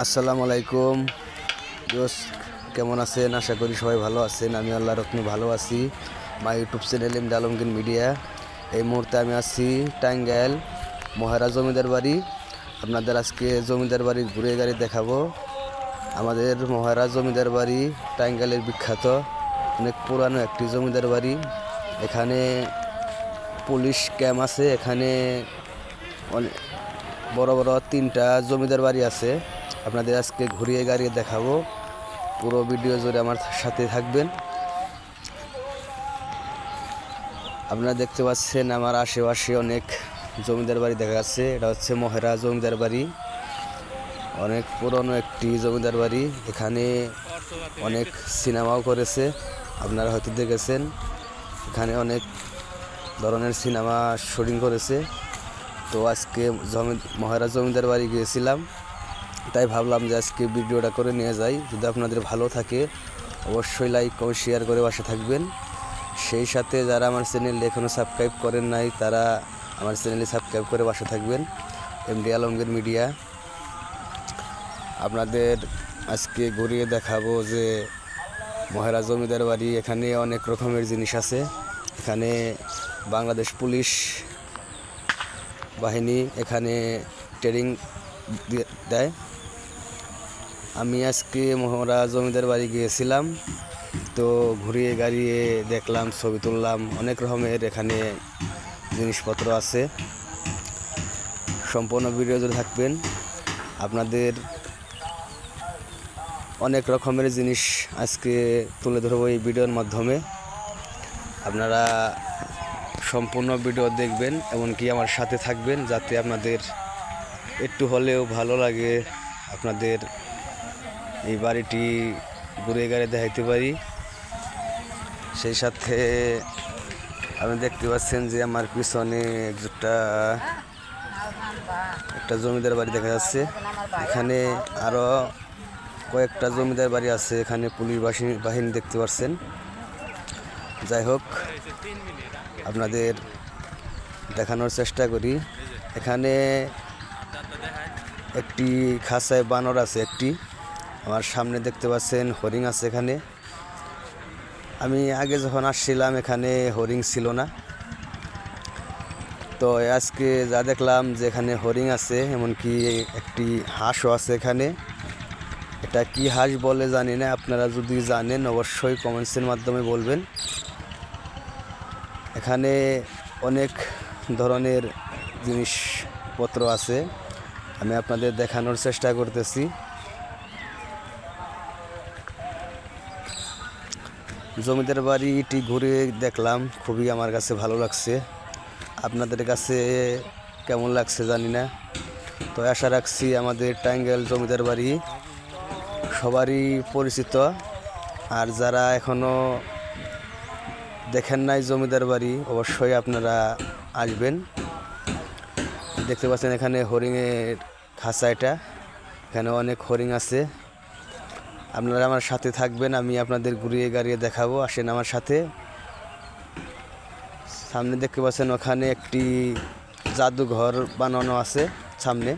আসসালামু আলাইকুম। দোস্ত, কেমন আছেন? আশা করি সবাই ভালো আছেন। আমি আল্লাহ রত্ন ভালো আছি। My YouTube channel M Alamgir media এই মুহূর্তে আমি আছি টাঙ্গাইল মহারা জমিদার বাড়ি। আপনাদের আজকে জমিদার বাড়ির ঘুরে গাড়ি দেখাবো। আমাদের মহারা জমিদার বাড়ি টাঙ্গাইলের বিখ্যাত, অনেক পুরানো একটি জমিদার বাড়ি। এখানে পুলিশ ক্যাম্প আছে। এখানে অনেক বড় বড় তিনটা জমিদার বাড়ি আছে। আপনাদের আজকে ঘুরিয়ে গাড়িয়ে দেখাবো। পুরো ভিডিও জুড়ে আমার সাথে থাকবেন। আপনারা দেখতে পাচ্ছেন আমার আশেপাশে অনেক জমিদার বাড়ি দেখা যাচ্ছে। এটা হচ্ছে মহেরা জমিদার বাড়ি। অনেক পুরনো একটি জমিদার বাড়ি। এখানে অনেক সিনেমাও করেছে। আপনারা হয়তো দেখেছেন। এখানে অনেক ধরনের সিনেমা শুটিং করেছে। তো আজকে জমি মহারাজ জমিদার বাড়ি গিয়েছিলাম। তাই ভাবলাম যে আজকে ভিডিওটা করে নিয়ে যাই। যদি আপনাদের ভালো থাকে, অবশ্যই লাইক কমেন্ট শেয়ার করে বাসা থাকবেন। সেই সাথে যারা আমার চ্যানেল এখনও সাবস্ক্রাইব করেন নাই, তারা আমার চ্যানেলে সাবস্ক্রাইব করে বাসা থাকবেন। এমডি আলমগীর মিডিয়া আপনাদের আজকে ঘুরিয়ে দেখাবো যে মহারাজ জমিদার বাড়ি, এখানে অনেক রকমের জিনিস আছে। এখানে বাংলাদেশ পুলিশ বাহিনী, এখানে ট্রেনিং দিয়ে- আমি আজকে মহারা জমিদার বাড়ি গিয়েছিলাম, তো ঘুরিয়ে গাড়িয়ে দেখলাম, ছবি তুললাম, অনেক রকমের এখানে জিনিসপত্র আছে। সম্পূর্ণ ভিডিও যদি থাকবেন। আপনাদের অনেক রকমের জিনিস আজকে তুলে ধরবো এই ভিডিওর মাধ্যমে। আপনারা সম্পূর্ণ ভিডিও দেখবেন, এমনকি আমার সাথে থাকবেন, যাতে আপনাদের একটু হলেও ভালো লাগে। আপনাদের এই বাড়িটি ঘুরে গাড়ি দেখাইতে পারি। সেই সাথে আপনি দেখতে পাচ্ছেন যে আমার পিছনে একটা একটা জমিদার বাড়ি দেখা যাচ্ছে। এখানে আরও কয়েকটা জমিদার বাড়ি আছে। এখানে পুলিশ বাহিনী দেখতে পাচ্ছেন যাই হোক, আপনাদের দেখানোর চেষ্টা করি। এখানে একটি খাঁচায় বানর আছে একটি। আমার সামনে দেখতে পাচ্ছেন হরিণ আছে এখানে। আমি আগে যখন আসছিলাম এখানে হরিণ ছিল না। তো আজকে যা দেখলাম যে এখানে হরিণ আছে, এমনকি একটি হাঁসও আছে এখানে। এটা কি হাঁস বলে জানি না, আপনারা যদি জানেন অবশ্যই কমেন্টসের মাধ্যমে বলবেন। এখানে অনেক ধরনের জিনিসপত্র আছে। আমি আপনাদের দেখানোর চেষ্টা করতেছি। জমিদার বাড়িটি ঘুরে দেখলাম, খুবই আমার কাছে ভালো লাগছে। আপনাদের কাছে কেমন লাগছে জানি না, তো আশা রাখছি আমাদের টাঙ্গাইল জমিদার বাড়ি সবারই পরিচিত। আর যারা এখনও দেখেন নাই জমিদার বাড়ি, অবশ্যই আপনারা আসবেন। দেখতে পাচ্ছেন এখানে হরিণের খাঁচা এটা। এখানে অনেক হরিণ আছে। আপনারা আমার সাথে থাকবেন, আমি আপনাদের ঘুরিয়ে গাড়িয়ে দেখাবো। আসেন আমার সাথে। সামনে দেখতে পাচ্ছেন, ওখানে একটি জাদুঘর বানানো আছে সামনে।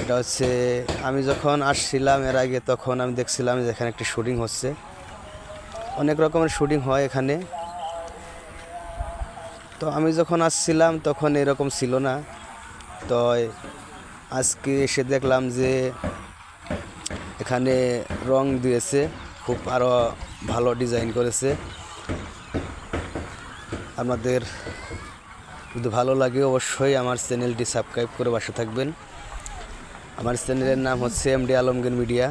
এটা হচ্ছে, আমি যখন আসছিলাম এর আগে, তখন আমি দেখছিলাম যে এখানে একটি শুটিং হচ্ছে। অনেক রকমের শুটিং হয় এখানে। তো আমি যখন আসছিলাম, তখন এরকম ছিল না। তো আজকে এসে দেখলাম যে এখানে রং দিয়েছে, খুব আরও ভালো ডিজাইন করেছে। আমাদের যদি ভালো লাগে অবশ্যই আমার চ্যানেলটি সাবস্ক্রাইব করে বাসা থাকবেন। আমার চ্যানেলের নাম হচ্ছে এম ডি আলমগীর মিডিয়া।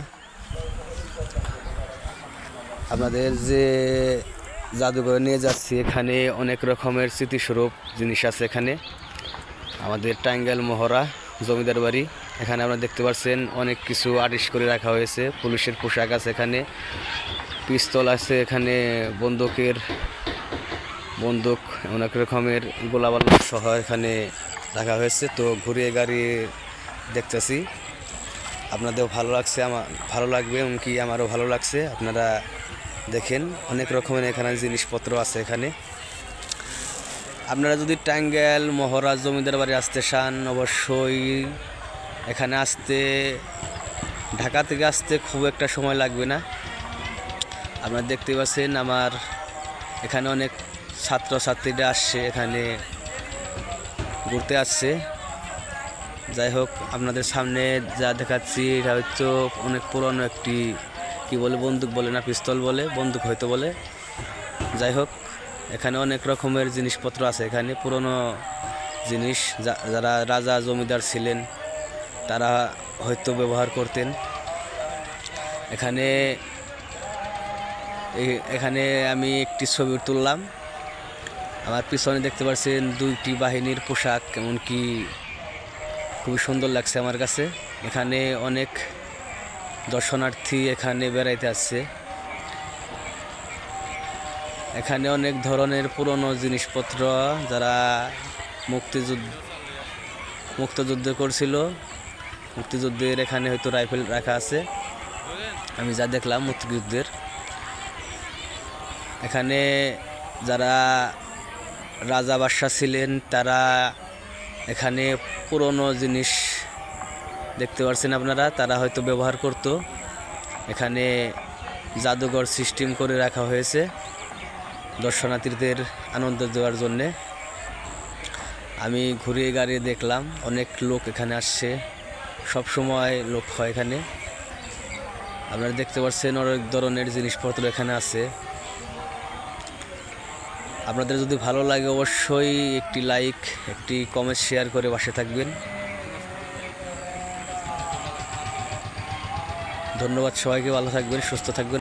আপনাদের যে জাদুঘরে নিয়ে যাচ্ছি, এখানে অনেক রকমের স্মৃতিস্বরূপ জিনিস আছে এখানে। আমাদের টাঙ্গাইল মহড়া, জমিদার বাড়ি। এখানে আপনারা দেখতে পাচ্ছেন অনেক কিছু আর্টিস্ট করে রাখা হয়েছে। পুলিশের পোশাক আছে এখানে। পিস্তল আছে এখানে, বন্দুকের, বন্দুক, অনেক রকমের গোলাবাল সহ এখানে রাখা হয়েছে। তো ঘুরিয়ে গাড়ি দেখতেছি। আপনাদেরও ভালো লাগছে আমার ভালো লাগবে, এমনকি আমারও ভালো লাগছে। আপনারা দেখেন, অনেক রকমের এখানে জিনিসপত্র আছে এখানে। আপনারা যদি টাঙ্গাইল, মহারাজ জমিদার বাড়ি আসতে চান, অবশ্যই এখানে আসতে, ঢাকা থেকে আসতে খুব একটা সময় লাগবে না। আপনারা দেখতে পাচ্ছেন আমার এখানে অনেক ছাত্রছাত্রীরা আসছে, এখানে ঘুরতে আসছে। যাই হোক, আপনাদের সামনে যা দেখাচ্ছি, এটা হচ্ছে অনেক পুরনো একটি, কি বলে, বন্দুক বলে না, পিস্তল বলে, বন্দুক হয়তো বলে। যাই হোক এখানে অনেক রকমের জিনিসপত্র আছে। এখানে পুরনো জিনিস যারা রাজা জমিদার ছিলেন, তারা হয়তো ব্যবহার করতেন। এখানে এখানে আমি একটি ছবি তুললাম। আমার পিছনে দেখতে পাচ্ছেন দুইটি বাহিনীর পোশাক, এমনকি খুবই সুন্দর লাগছে আমার কাছে। এখানে অনেক দর্শনার্থী এখানে বেড়াইতে আসছে। এখানে অনেক ধরনের পুরনো জিনিসপত্র যারা মুক্তিযুদ্ধ, মুক্তযুদ্ধ করছিল। মুক্তিযুদ্ধের এখানে হয়তো রাইফেল রাখা আছে। আমি যা দেখলাম মুক্তিযুদ্ধের। এখানে যারা রাজা বাদশাহ ছিলেন, তারা এখানে পুরনো জিনিস দেখতে পাচ্ছেন আপনারা, তারা হয়তো ব্যবহার করতো। এখানে জাদুঘর সিস্টেম করে রাখা হয়েছে। দর্শনার্থীদের আনন্দ দেওয়ার জন্যে আমি ঘুরিয়ে গাড়িয়ে দেখলাম, অনেক লোক এখানে আসছে, সব সময় লোক হয় এখানে। আপনারা দেখতে পাচ্ছেন অনেক ধরনের জিনিসপত্র এখানে আছে। আপনাদের যদি ভালো লাগে অবশ্যই একটি লাইক, একটি কমেন্ট, শেয়ার করে পাশে থাকবেন। ধন্যবাদ সবাইকে, ভালো থাকবেন, সুস্থ থাকবেন।